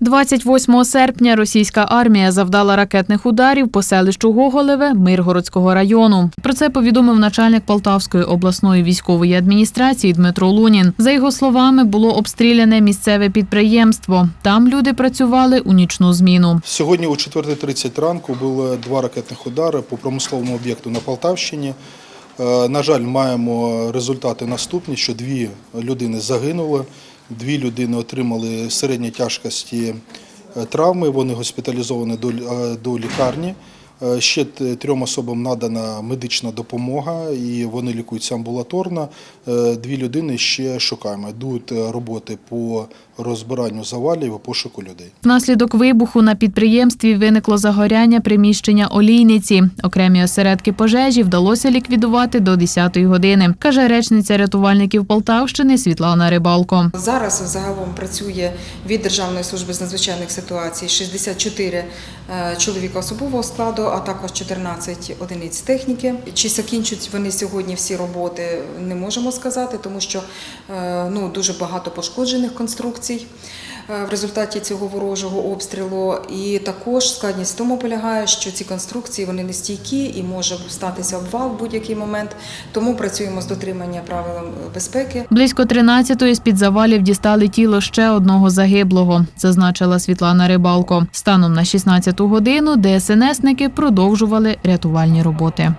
28 серпня російська армія завдала ракетних ударів по селищу Гоголеве Миргородського району. Про це повідомив начальник Полтавської обласної військової адміністрації Дмитро Лунін. За його словами, було обстріляне місцеве підприємство. Там люди працювали у нічну зміну. Сьогодні о 4.30 ранку було два ракетних удари по промисловому об'єкту на Полтавщині. Е, На жаль, маємо результати наступні, що дві людини загинули, дві людини отримали середньої тяжкості е, травми, вони госпіталізовані е, до лікарні. Е, Ще трьом особам надана медична допомога і вони лікуються амбулаторно. Е, Дві людини ще шукаємо. Йдуть е, роботи по розбиранню завалів і пошуку людей. Внаслідок вибуху на підприємстві виникло загоряння приміщення олійниці. Окремі осередки пожежі вдалося ліквідувати до 10-ї години, каже речниця рятувальників Полтавщини Світлана Рибалко. Зараз загалом працює від Державної служби з надзвичайних ситуацій 64 е, чоловіка особового складу, а також 14 одиниць техніки. Чи закінчать вони сьогодні всі роботи, не можемо сказати, тому що е, ну, дуже багато пошкоджених конструкцій в результаті цього ворожого обстрілу. І також складність в тому полягає, що ці конструкції вони не стійкі і може статися обвал в будь-який момент. Тому працюємо з дотримання правил е, безпеки. Близько 13-ї з-під завалів дістали тіло ще одного загиблого, зазначила Світлана Рибалко. Станом на 16-ту годину ДСНСники продовжували рятувальні роботи.